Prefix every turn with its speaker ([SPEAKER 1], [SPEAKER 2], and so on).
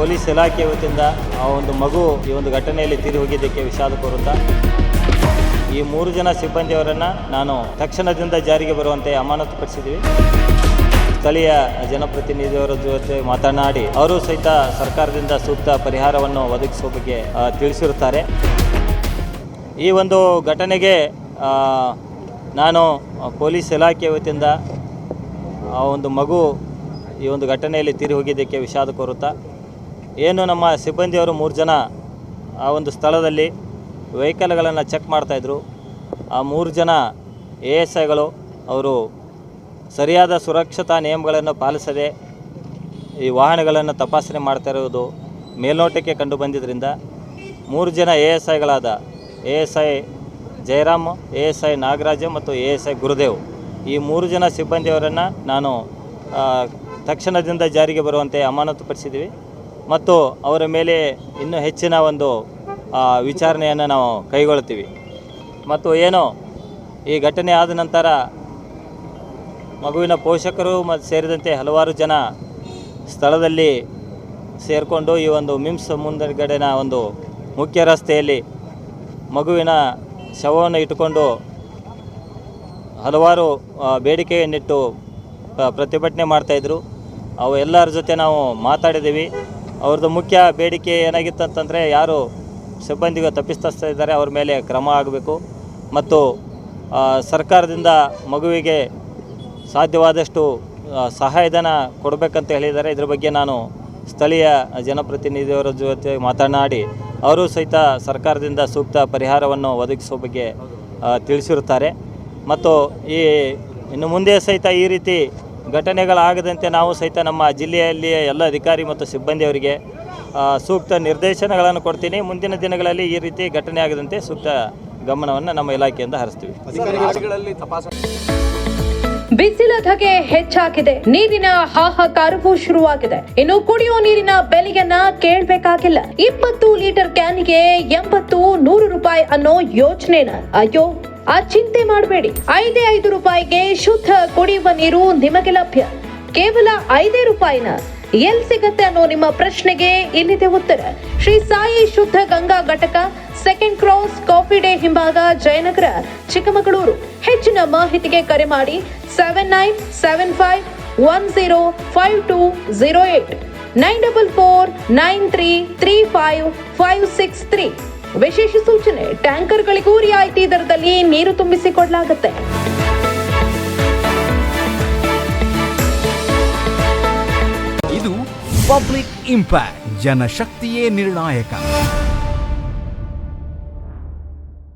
[SPEAKER 1] Police ಇಲಾಖೆ ವತಿಯಿಂದ ಆ ಒಂದು ಮಗು ಈ ಒಂದು ಘಟನೆಯಲ್ಲಿ ತೀರಿ ಹೋಗಿದ್ದಕ್ಕೆ ವಿಷಾದ ಕೋರುತ್ತಾ. ಈ ಮೂರು ಜನ ಸಿಬ್ಬಂದಿಯವರನ್ನು ನಾನು ತಕ್ಷಣದಿಂದ ಜಾರಿಗೆ ಬರುವಂತೆ ಅಮಾನತುಪಡಿಸಿದ್ದೀವಿ ಸ್ಥಳೀಯ ಜನಪ್ರತಿನಿಧಿಯವರ ಜೊತೆ ಮಾತನಾಡಿ ಅವರು ಸಹಿತ ಸರ್ಕಾರದಿಂದ ಸೂಕ್ತ ಪರಿಹಾರವನ್ನು ಒದಗಿಸುವ ಬಗ್ಗೆ ತಿಳಿಸಿರುತ್ತಾರೆ. ಈ ಒಂದು ಘಟನೆಗೆ ನಾನು ಪೊಲೀಸ್ ಇಲಾಖೆ ವತಿಯಿಂದ ಆ ಒಂದು ಮಗು ಈ ಒಂದು ಘಟನೆಯಲ್ಲಿ ತೀರಿ ಹೋಗಿದ್ದಕ್ಕೆ ವಿಷಾದ ಕೋರುತ್ತಾ. ಏನು ನಮ್ಮ ಸಿಬ್ಬಂದಿಯವರು ಮೂರು ಜನ ಆ ಒಂದು ಸ್ಥಳದಲ್ಲಿ ವೆಹಿಕಲ್ಗಳನ್ನು ಚೆಕ್ ಮಾಡ್ತಾಯಿದ್ರು ಆ ಮೂರು ಜನ ಎ ಎಸ್ ಐಗಳು ಅವರು ಸರಿಯಾದ ಸುರಕ್ಷತಾ ನಿಯಮಗಳನ್ನು ಪಾಲಿಸದೆ ಈ ವಾಹನಗಳನ್ನು ತಪಾಸಣೆ ಮಾಡ್ತಾ ಇರುವುದು ಮೇಲ್ನೋಟಕ್ಕೆ ಕಂಡು ಬಂದಿದ್ದರಿಂದ ಮೂರು ಜನ A S ಐಗಳಾದ A S I Jayaram, A S I Nagaraj ಮತ್ತು ಎ ಎಸ್ ಐ ಗುರುದೇವ್ ಈ ಮೂರು ಜನ ಸಿಬ್ಬಂದಿಯವರನ್ನು ನಾನು ತಕ್ಷಣದಿಂದ ಜಾರಿಗೆ ಬರುವಂತೆ ಅಮಾನತುಪಡಿಸಿದ್ದೀವಿ. ಮತ್ತು ಅವರ ಮೇಲೆ ಇನ್ನೂ ಹೆಚ್ಚಿನ ಒಂದು ವಿಚಾರಣೆಯನ್ನು ನಾವು ಕೈಗೊಳ್ತೀವಿ. ಮತ್ತು ಏನು, ಈ ಘಟನೆ ಆದ ನಂತರ ಮಗುವಿನ ಪೋಷಕರು ಮತ್ತು ಸೇರಿದಂತೆ ಹಲವಾರು ಜನ ಸ್ಥಳದಲ್ಲಿ ಸೇರಿಕೊಂಡು ಈ ಒಂದು ಮಿಮ್ಸ್ ಮುಂದಗಡೆನ ಒಂದು ಮುಖ್ಯ ರಸ್ತೆಯಲ್ಲಿ ಮಗುವಿನ ಶವವನ್ನು ಇಟ್ಟುಕೊಂಡು ಹಲವಾರು ಬೇಡಿಕೆಯನ್ನಿಟ್ಟು ಪ್ರತಿಭಟನೆ ಮಾಡ್ತಾಯಿದ್ರು ಅವು ಎಲ್ಲರ ಜೊತೆ ನಾವು ಮಾತಾಡಿದ್ದೀವಿ. ಅವ್ರದ್ದು ಮುಖ್ಯ ಬೇಡಿಕೆ ಏನಾಗಿತ್ತು ಅಂತಂದರೆ ಯಾರು ಸಿಬ್ಬಂದಿಗೆ ತಪ್ಪಿಸ್ತಾ ಇದ್ದಾರೆ, ಅವ್ರ ಮೇಲೆ ಕ್ರಮ ಆಗಬೇಕು. ಮತ್ತು ಸರ್ಕಾರದಿಂದ ಮಗುವಿಗೆ ಸಾಧ್ಯವಾದಷ್ಟು ಸಹಾಯಧನ ಕೊಡಬೇಕಂತ ಹೇಳಿದ್ದಾರೆ. ಇದ್ರ ಬಗ್ಗೆ ನಾನು ಸ್ಥಳೀಯ ಜನಪ್ರತಿನಿಧಿಯವರ ಜೊತೆ ಮಾತನಾಡಿ, ಅವರು ಸಹಿತ ಸರ್ಕಾರದಿಂದ ಸೂಕ್ತ ಪರಿಹಾರವನ್ನು ಒದಗಿಸೋ ಬಗ್ಗೆ ತಿಳಿಸಿರುತ್ತಾರೆ. ಮತ್ತು ಈ, ಇನ್ನು ಮುಂದೆ ಸಹಿತ ಈ ರೀತಿ ಘಟನೆಗಳಾಗದಂತೆ ನಾವು ಸಹಿತ ನಮ್ಮ ಜಿಲ್ಲೆಯಲ್ಲಿ ಎಲ್ಲ ಅಧಿಕಾರಿ ಮತ್ತು ಸಿಬ್ಬಂದಿಯವರಿಗೆ ಸೂಕ್ತ ನಿರ್ದೇಶನಗಳನ್ನು ಕೊಡ್ತೀನಿ. ಮುಂದಿನ ದಿನಗಳಲ್ಲಿ ಈ ರೀತಿ ಘಟನೆ ಆಗದಂತೆ ಸೂಕ್ತ ಗಮನವನ್ನು ನಮ್ಮ ಇಲಾಖೆಯಿಂದ ಹರಿಸ್ತೀವಿ.
[SPEAKER 2] ಬಿಸಿಲ ಧಗೆ ಹೆಚ್ಚಾಗಿದೆ. ನೀರಿನ ಹಾಹಾಕಾರವೂ ಶುರುವಾಗಿದೆ. ಇನ್ನು ಕುಡಿಯುವ ನೀರಿನ ಬೆಲೆಯನ್ನ ಕೇಳಬೇಕಾಗಿಲ್ಲ. ಇಪ್ಪತ್ತು ಲೀಟರ್ ಕ್ಯಾನ್ಗೆ ಎಂಬತ್ತು ನೂರು ರೂಪಾಯಿ ಅನ್ನೋ ಯೋಚನೆನ ಅಯ್ಯೋ ಆ ಚಿಂತೆ ಮಾಡಬೇಡಿ. ಐದೇ ಐದು ರೂಪಾಯಿಗೆ ಶುದ್ಧ ಕುಡಿಯುವ ನೀರು ನಿಮಗೆ ಲಭ್ಯ. ಕೇವಲ ಐದೇ ರೂಪಾಯಿನ ಎಲ್ ಸಿಗತ್ತೆ ಅನ್ನೋ ನಿಮ್ಮ ಪ್ರಶ್ನೆಗೆ ಇಲ್ಲಿದೆ ಉತ್ತರ. ಶ್ರೀ ಸಾಯಿ ಶುದ್ಧ ಗಂಗಾ ಘಟಕ ಸೆಕೆಂಡ್ ಕ್ರಾಸ್ ಕಾಫಿ ಡೇ ಹಿಂಭಾಗ, ಜಯನಗರ, ಚಿಕ್ಕಮಗಳೂರು. ಹೆಚ್ಚಿನ ಮಾಹಿತಿಗೆ ಕರೆ ಮಾಡಿ seven nine seven five one zero five two zero eight nine double four nine three three five five six three. ವಿಶೇಷ ಸೂಚನೆ ಟ್ಯಾಂಕರ್ಗಳಿಗೂ ರಿಯಾಯಿತಿ ದರದಲ್ಲಿ ನೀರು ತುಂಬಿಸಿಕೊಡಲಾಗುತ್ತೆ.
[SPEAKER 3] ಇದು ಪಬ್ಲಿಕ್ ಇಂಪ್ಯಾಕ್ಟ್ ಜನಶಕ್ತಿಯೇ ನಿರ್ಣಾಯಕ.